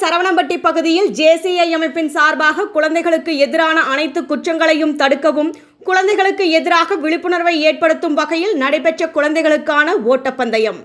சரவணம்பட்டி பகுதியில் ஜேசிஐ அமைப்பின் சார்பாக குழந்தைகளுக்கு எதிரான அனைத்து குற்றங்களையும் தடுக்கவும் குழந்தைகளுக்கு எதிராக விழிப்புணர்வை ஏற்படுத்தும் வகையில் நடைபெற்ற குழந்தைகளுக்கான ஓட்டப்பந்தயம்.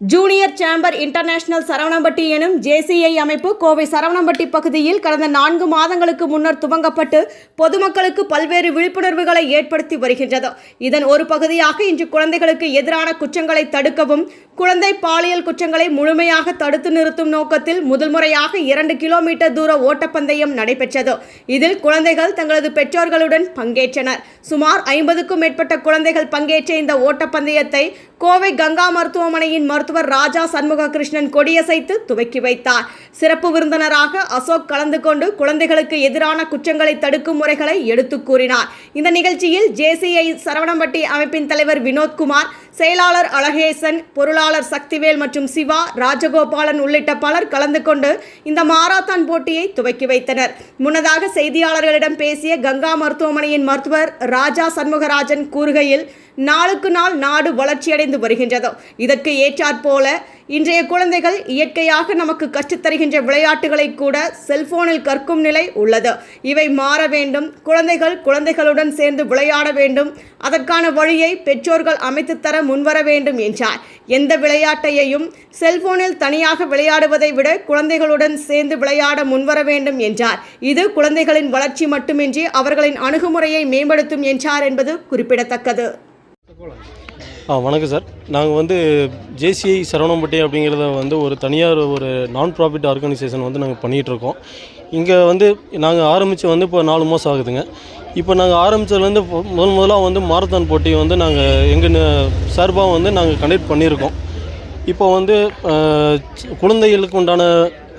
ஜூனியர் சேம்பர் இன்டர்நேஷனல் சரவணம்பட்டி எனும் ஜேசிஐ அமைப்பு கோவை சரவணம்பட்டி பகுதியில் கடந்த நான்கு மாதங்களுக்கு முன்னர் துவங்கப்பட்டு பொதுமக்களுக்கு பல்வேறு விழிப்புணர்வுகளை ஏற்படுத்தி வருகின்றது. இதன் ஒரு பகுதியாக இன்று குழந்தைகளுக்கு எதிரான குற்றங்களை தடுக்கவும் குழந்தை பாலியல் குற்றங்களை முழுமையாக தடுத்து நிறுத்தும் நோக்கத்தில் முதல் முறையாக இரண்டு கிலோமீட்டர் தூர ஓட்டப்பந்தயம் நடைபெற்றது. இதில் குழந்தைகள் தங்களது பெற்றோர்களுடன் பங்கேற்றனர். சுமார் ஐம்பதுக்கும் மேற்பட்ட குழந்தைகள் பங்கேற்ற இந்த ஓட்டப்பந்தயத்தை கோவை கங்கா மருத்துவமனையின் மருத்துவர் ராஜா சண்முக கிருஷ்ணன் கொடியசைத்து துவக்கி வைத்தார். சிறப்பு விருந்தினராக அசோக் கலந்து கொண்டு குழந்தைகளுக்கு எதிரான குற்றங்களை தடுக்கும் முறைகளை எடுத்துக் கூறினார். இந்த நிகழ்ச்சியில் ஜேசிஐ சரவணம்பட்டி அமைப்பின் தலைவர் வினோத்குமார் செயலாளர் அழகேசன் பொருளாளர் சக்திவேல் மற்றும் சிவா ராஜகோபாலன் உள்ளிட்ட பலர் கலந்து கொண்டு இந்த மாராத்தான் போட்டியை துவக்கி வைத்தனர். முன்னதாக செய்தியாளர்களிடம் பேசிய கங்கா மருத்துவமனையின் மருத்துவர் ராஜா சண்முகராஜன் கூறுகையில் நாளுக்கு நாள் நாடு வளர்ச்சியடைந்து வருகின்றது. இதற்கு ஏற்றாற்போல இன்றைய குழந்தைகள் இயற்கையாக நமக்கு கற்றுத்தருகின்ற விளையாட்டுகளை கூட செல்போனில் கற்கும் நிலை உள்ளது. இவை மாற வேண்டும். குழந்தைகள் குழந்தைகளுடன் சேர்ந்து விளையாட வேண்டும். அதற்கான வழியை பெற்றோர்கள் அமைத்து தர முன்வர வேண்டும் என்றார். எந்த விளையாட்டையையும் செல்போனில் தனியாக விளையாடுவதை விட குழந்தைகளுடன் சேர்ந்து விளையாட முன்வர வேண்டும் என்றார். இது குழந்தைகளின் வளர்ச்சி மட்டுமின்றி அவர்களின் அணுகுமுறையை மேம்படுத்தும் என்றார் என்பது குறிப்பிடத்தக்கது. ஆ வணக்கம் சார். நாங்கள் வந்து ஜேசிஐ சரவணம்பட்டி அப்படிங்கிறத வந்து ஒரு தனியார் ஒரு நான் ப்ராஃபிட் ஆர்கனைசேஷன் வந்து நாங்கள் பண்ணிகிட்ருக்கோம் இங்கே வந்து நாங்கள் ஆரம்பித்து வந்து இப்போ நாலு மாதம் ஆகுதுங்க. இப்போ நாங்கள் ஆரம்பித்ததுலேருந்து முதல் முதலாக வந்து மாரத்தான் போட்டி வந்து நாங்கள் எங்கள் சார்பாக வந்து நாங்கள் கண்டக்ட் பண்ணியிருக்கோம். இப்போ வந்து குழந்தைகளுக்கு உண்டான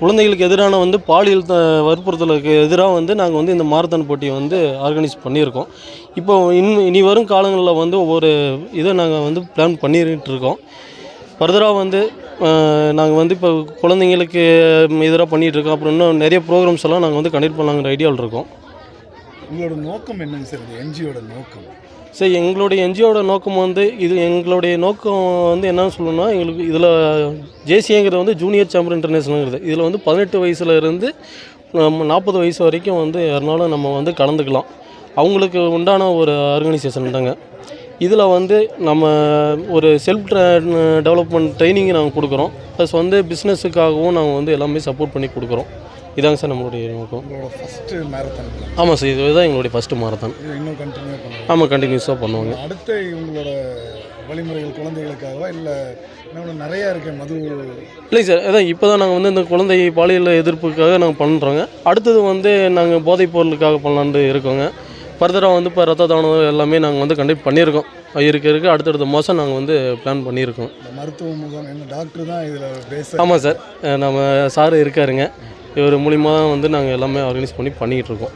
குழந்தைகளுக்கு எதிரான வந்து பாலியல் த- வற்புறுத்தலுக்கு எதிராக வந்து நாங்கள் வந்து இந்த மாரத்தான் போட்டியை வந்து ஆர்கனைஸ் பண்ணியிருக்கோம். இப்போ இன் இனி வரும் காலங்களில் வந்து ஒவ்வொரு இதை நாங்கள் வந்து பிளான் பண்ணிட்டு இருக்கோம் ஃபர்தராக வந்து நாங்கள் வந்து இப்போ குழந்தைங்களுக்கு எதிராக பண்ணிகிட்டு இருக்கோம் அப்புறம் இன்னும் நிறைய ப்ரோக்ராம்ஸ் எல்லாம் நாங்கள் வந்து கண்டக்ட் பண்ணலாங்கிற ஐடியாவில் இருக்கோம். உங்களோட நோக்கம் என்னங்க சார் இந்த நோக்கம். சரி எங்களுடைய என்ஜிஓட நோக்கம் வந்து இது எங்களுடைய நோக்கம் வந்து என்னன்னு சொல்லணும்னா எங்களுக்கு இதில் ஜேசிங்கிறது வந்து ஜூனியர் சாம்பர் இன்டர்நேஷனல்ங்கிறது இதில் வந்து பதினெட்டு வயசுல இருந்து நாற்பது வயசு வரைக்கும் வந்து யாருனாலும் நம்ம வந்து கலந்துக்கலாம். அவங்களுக்கு உண்டான ஒரு ஆர்கனைசேஷன் தாங்க. இதில் வந்து நம்ம ஒரு செல்ஃப் டெவலப்மெண்ட் ட்ரைனிங் நாங்கள் கொடுக்குறோம். ப்ளஸ் வந்து பிஸ்னஸுக்காகவும் நாங்கள் வந்து எல்லாமே சப்போர்ட் பண்ணி கொடுக்குறோம். இதாங்க சார் நம்மளுடைய உங்களோட ஃபஸ்ட்டு மேரத்தான் ஆமாம் சார் இதுதான் எங்களுடைய ஃபஸ்ட்டு மாரத்தான் இது இன்னும் கண்டினியூ பண்ணுவோம் ஆமாம் கண்டினியூஸாக பண்ணுவாங்க. அடுத்த உங்களோட வழிமுறைகள் குழந்தைகளுக்காகவா இல்லை இன்னும் நிறையா இருக்கு மது இல்லை சார் அதான் இப்போ தான் நாங்கள் வந்து இந்த குழந்தை பாலியல் எதிர்ப்புக்காக நாங்கள் பண்ணுறோங்க அடுத்தது வந்து நாங்கள் போதைப் பொருளுக்காக பண்ணலான்ட்டு இருக்கோங்க. ஃபர்தராக வந்து இப்போ ரத்த தானம் எல்லாமே நாங்கள் வந்து கண்டக்ட் பண்ணியிருக்கோம். இருக்க இருக்க. அடுத்தடுத்த மாதம் நாங்கள் வந்து பிளான் பண்ணியிருக்கோம். மருத்துவ முகாம் என்ன டாக்டர் தான் இதில் பேச ஆமாம் சார் நம்ம சார் இருக்காருங்க. இவர் மூலிமா தான் வந்து நாங்கள் எல்லாமே ஆர்கனைஸ் பண்ணி பண்ணிகிட்டு இருக்கோம்.